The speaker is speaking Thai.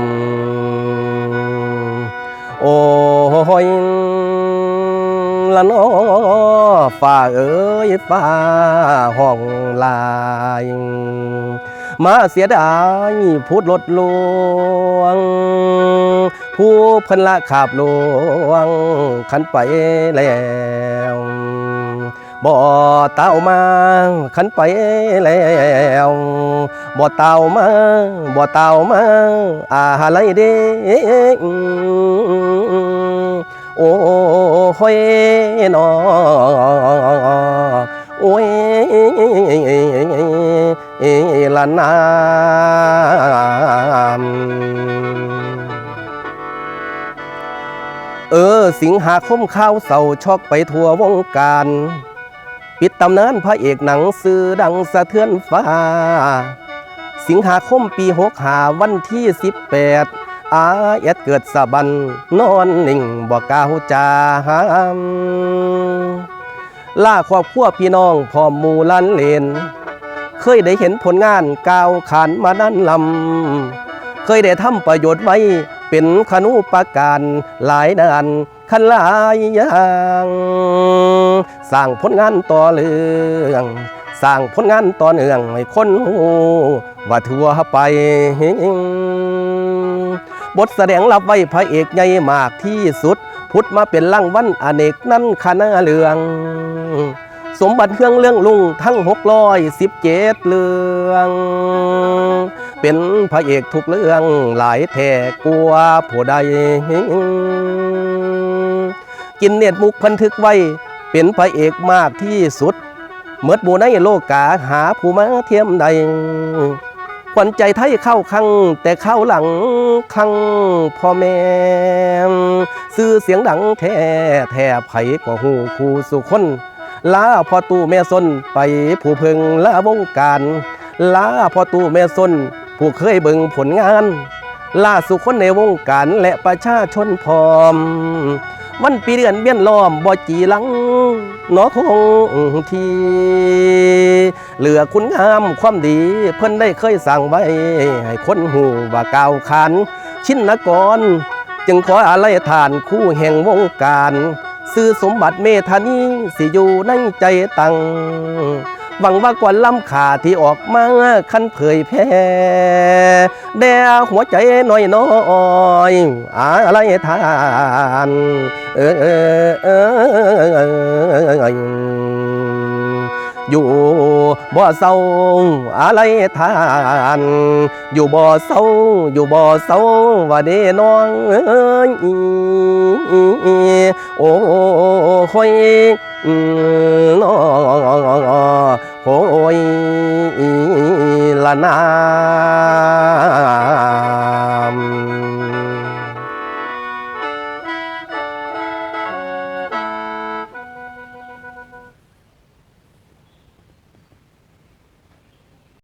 มโอ้ยละนอฝ่าเอ้ยฝ่าห้องลายมาเสียดายพูดลดลวง ผู้พันละขาบลวงขันไปแล้วบ่เต้ามาขันไปแล้ว บ่เต้ามาบ่เต้ามาอะไรเด้โอ้โห้ยนอโอ้ยละนามเออ สิงหาคมข้าวเสาช็อกไปทั่ววงการ ปิดตำนานพระเอกหนังซื้อดังสะเทือนฟ้า สิงหาคมปีหกหาวันที่สิบแปดอาเอ็ดเกิดสะบัน นอนหนิ่งบ่กล้าวจามล่าครอบครัวพี่น้องพร้อมหมู่ลันเลน เคยได้เห็นผลงานก้าวขานมานั่นลำ เคยได้ทำประโยชน์ไว้เป็นขนุปการหลายด้านขันหลายอย่าง สร้างผลงานต่อเรื่องสร้างผลงานต่อเนื่องให้คนหูว่าทั่วไป บทแสดงรับไว้พระเอกใหญ่มากที่สุด พุทธมาเป็นล่างวันอเนกนั้นคณะเรือง สมบัติเครื่องเรื่องลุงทั้งหกร้อยสิบเจ็ดเรื่อง เป็นพระเอกทุกเรื่องหลายแท่กลัวผู้ใดกินเน็ตมุกพันทึกไว้ เป็นพระเอกมากที่สุดเมื่อบูในโลกาหาผู้มาเทียมใดขวัญใจไทยเข้าคังแต่เข้าหลังคังพ่อแม่ซื้อเสียงดังแท้แท้ไผกว่าหูคู่สุคนลาพ่อตู้แม่ซนไปผู้เพึงลาวงการลาพ่อตู้แม่ซนผู้เคยเบิ่งผลงานล่าสู่คนในวงการและประชาชนพร้อม วันปีเดือนเบี้ยนล้อมบ่จีหลังหนอคงทีเหลือคุณงามความดี เพิ่นได้เคยสั่งไว้ ให้คนหูว่าก้าวขานชินนกร จึงขออะไรทานคู่แห่งวงการ ซื้อสมบัติเมธานีสิอยู่ในใจตัง หวังว่ากวนล้ำขาที่ออกมาคันเผยแพ่แด่หัวใจน้อยน้อยอะไรทานเออเออเอออยู่บ่เศร้าอะไรทาน อยู่บ่เศร้าอยู่บ่เศร้าว่าเด้น้องเอ้ยโอ้โอยอืมน้อ โอยละนา